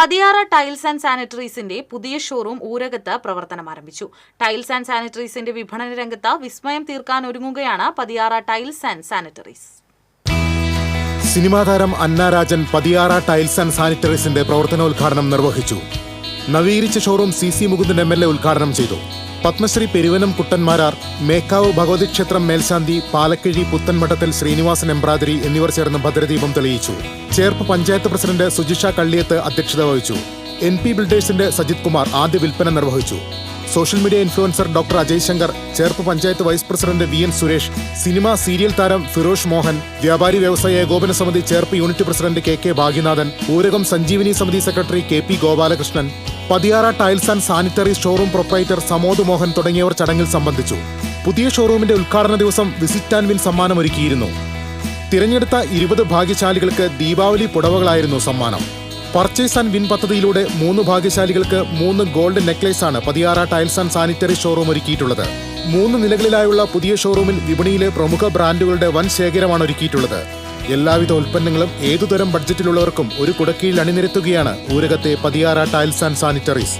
Pathiyara tiles and സാനിറ്ററീസിന്റെ പുതിയ showroom ഊരകത്ത് പ്രവർത്തനം ആരംഭിച്ചു. ടൈൽസ് ആൻഡ് സാനിറ്ററീസിന്റെ വിപണന രംഗത്ത് വിസ്മയം തീർക്കാൻ ഒരുങ്ങുകയാണ് പതിയാറ ടൈൽസ് ആൻഡ് സാനിറ്ററീസ്. സിനിമാതാരം അന്ന രാജൻ പതിയാറ ടൈൽസ് ആൻഡ് സാനിറ്ററീസിന്റെ പ്രവർത്തനോദ്ഘാടനം നിർവഹിച്ചു. നവീകരിച്ച showroom C C Mukundan M L A ഉദ്ഘാടനം ചെയ്തു. പത്മശ്രീ പെരുവനം കുട്ടന്മാരാർ മേക്കാവ് ഭഗവതി ക്ഷേത്രം മേൽശാന്തി പാലക്കിഴി പുത്തൻമഠത്തിൽ ശ്രീനിവാസൻ എംബ്രാതിരി എന്നിവർ ചേർന്ന് ഭദ്രദീപം തെളിയിച്ചു. ചേർപ്പ് പഞ്ചായത്ത് പ്രസിഡന്റ് സുജിഷ കള്ളിയത്ത് അധ്യക്ഷത വഹിച്ചു. എൻ പി ബിൽഡേഴ്സിന്റെ സജിത് കുമാർ ആദ്യ വിൽപ്പന നിർവഹിച്ചു. Social media influencer doctor Ajay Shankar Cherpu panchayat vice president V N Suresh cinema serial താരം ഫിറോഷ് മോഹൻ വ്യാപാരി വ്യവസായ ഏകോപന സമിതി Cherpu unit president K K Bhagyanathan Urakam Sanjeevani സമിതി secretary K P Gopalakrishnan Pathiyara tiles and sanitary showroom proprietor Samod Mohan തുടങ്ങിയവർ ചടങ്ങിൽ സംബന്ധിച്ചു. പുതിയ ഷോറൂമിന്റെ ഉദ്ഘാടന ദിവസം വിസിറ്റ് ആൻഡ് വിൻ സമ്മാനം ഒരുക്കിയിരുന്നു തിരഞ്ഞെടുത്ത ഇരുപത് ഭാഗ്യശാലികൾക്ക് ദീപാവലി പുടവകളായിരുന്നു സമ്മാനം. പർച്ചേസ് ആൻഡ് വിൻ പദ്ധതിയിലൂടെ മൂന്ന് ഭാഗ്യശാലികൾക്ക് മൂന്ന് ഗോൾഡ് നെക്ലേസ് ആണ് Pathiyara tiles and sanitary showroom ഒരുക്കിയിട്ടുള്ളത്. മൂന്ന് നിലകളിലായുള്ള പുതിയ ഷോറൂമിൽ വിപണിയിലെ പ്രമുഖ ബ്രാൻഡുകളുടെ വൻ ശേഖരമാണ് ഒരുക്കിയിട്ടുള്ളത്. എല്ലാവിധ ഉൽപ്പന്നങ്ങളും ഏതുതരം ബഡ്ജറ്റിലുള്ളവർക്കും ഒരു കുടക്കീഴിൽ അണിനിരത്തുകയാണ് ഊരകത്തെ പതിയാറ ടൈൽസ് ആൻഡ് സാനിറ്ററീസ്.